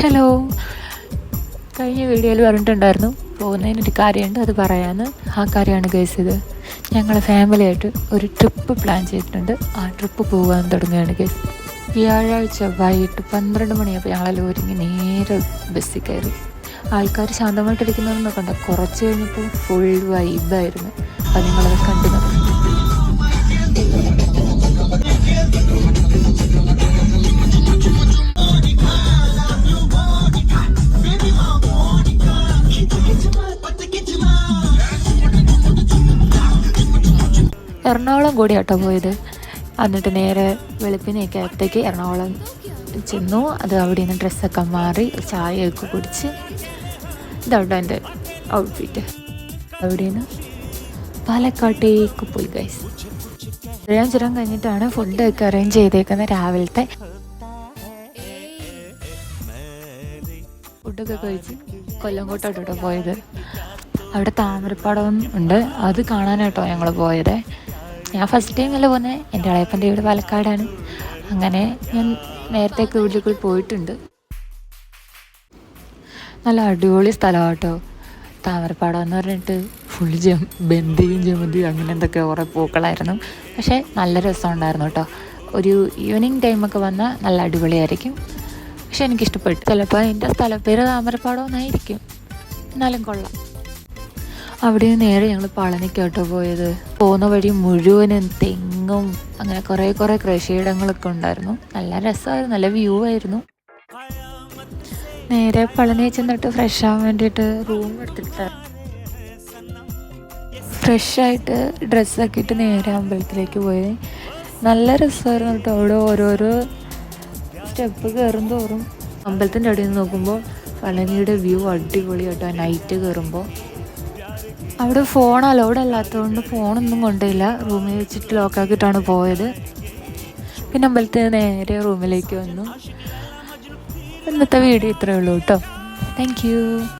Hello. കഴിഞ്ഞ വീഡിയോയിൽ പറഞ്ഞിട്ടുണ്ടായിരുന്നു പോകുന്നതിനൊരു കാര്യമുണ്ട് അത് പറയാമെന്ന് ആ കാര്യമാണ് ഗൈസ് ഇത്. ഞങ്ങൾ ഫാമിലിയായിട്ട് ഒരു ട്രിപ്പ് പ്ലാൻ ചെയ്തിട്ടുണ്ട്. ആ ട്രിപ്പ് പോകാൻ തുടങ്ങുകയാണ് ഗൈസ് വ്യാഴാഴ്ച വൈകിട്ട് പന്ത്രണ്ട് മണിയപ്പോൾ ഞങ്ങളെല്ലാം ഒരുങ്ങി നേരെ ബസ്സിൽ കയറി. ആൾക്കാർ ശാന്തമായിട്ടിരിക്കുന്നവരെന്നൊക്കെ കണ്ട കുറച്ച് കഴിഞ്ഞപ്പോൾ ഫുൾ വൈബായിരുന്നു അത് നിങ്ങളത് കണ്ടു നോക്കി എറണാകുളം കൂടി കേട്ടോ പോയത്. എന്നിട്ട് നേരെ വെളുപ്പിനെയൊക്കെ ആയപ്പോഴത്തേക്ക് എറണാകുളം ചെന്നു. അത് അവിടെ നിന്ന് ഡ്രസ്സൊക്കെ മാറി ചായയൊക്കെ കുടിച്ച് ഇതവിടെ എന്റെ ഔട്ട്ഫിറ്റ് അവിടെ നിന്ന് പാലക്കാട്ടേക്ക് പോയി ഗൈസ് ചുരം ചുരം കഴിഞ്ഞിട്ടാണ് ഫുഡൊക്കെ അറേഞ്ച് ചെയ്തേക്കുന്നത് രാവിലത്തെ. ഫുഡൊക്കെ കഴിച്ച് കൊല്ലംകോട്ടോട്ടോ പോയത്. അവിടെ താമരപ്പാടം ഉണ്ട്. അത് കാണാനായിട്ടോ ഞങ്ങൾ പോയത്. ഞാൻ ഫസ്റ്റ് ടൈം അല്ല പോകുന്നത് എന്റെ അളയപ്പന്റെ വീട് പാലക്കാടാണ്. അങ്ങനെ ഞാൻ നേരത്തെ കൂടുതൽ കൂടി പോയിട്ടുണ്ട്. നല്ല അടിപൊളി സ്ഥലമാണ് കേട്ടോ താമരപ്പാടം എന്ന് പറഞ്ഞിട്ട് ഫുൾ ജം ബന്ധിയും ജമന്തിയും അങ്ങനെ എന്തൊക്കെ കുറേ പൂക്കളായിരുന്നു. പക്ഷേ നല്ല രസമുണ്ടായിരുന്നു കേട്ടോ. ഒരു ഈവനിങ് ടൈമൊക്കെ വന്നാൽ നല്ല അടിപൊളിയായിരിക്കും. പക്ഷെ എനിക്കിഷ്ടപ്പെട്ടു. ചിലപ്പോൾ എന്റെ സ്ഥലപ്പേര് താമരപ്പാടം എന്നായിരിക്കും. എന്നാലും കൊള്ളാം. അവിടെ നേരെ ഞങ്ങൾ പളനിക്കോട്ടോ പോയത്. പോകുന്ന വഴി മുഴുവനും തെങ്ങും അങ്ങനെ കുറേ കുറേ കൃഷിയിടങ്ങളൊക്കെ ഉണ്ടായിരുന്നു. നല്ല രസമായിരുന്നു നല്ല വ്യൂ ആയിരുന്നു. നേരെ പളനി ചെന്നിട്ട് ഫ്രഷ് ആവാൻ വേണ്ടിയിട്ട് റൂം എടുത്തിട്ട്. ഫ്രഷ് ആയിട്ട് ഡ്രസ്സൊക്കെ ഇട്ട് നേരെ അമ്പലത്തിലേക്ക് പോയി. നല്ല രസമായിരുന്നു കേട്ടോ അവിടെ ഓരോരോ സ്റ്റെപ്പ് കയറും തോറും. അമ്പലത്തിന്റെ അടിയിൽ നിന്ന് നോക്കുമ്പോൾ പളനിയുടെ വ്യൂ അടിപൊളി കേട്ടോ നൈറ്റ് കയറുമ്പോൾ അവിടെ ഫോൺ അലൗഡ് അല്ലാത്തതുകൊണ്ട് ഫോണൊന്നും കൊണ്ടില്ല റൂമിൽ വെച്ചിട്ട് ലോക്കാക്കിയിട്ടാണ് പോയത്. പിന്നെ അമ്പലത്തിൽ നേരെ റൂമിലേക്ക് വന്നു. ഇന്നത്തെ വീഡിയോ ഇത്രയേ ഉള്ളൂ കേട്ടോ താങ്ക്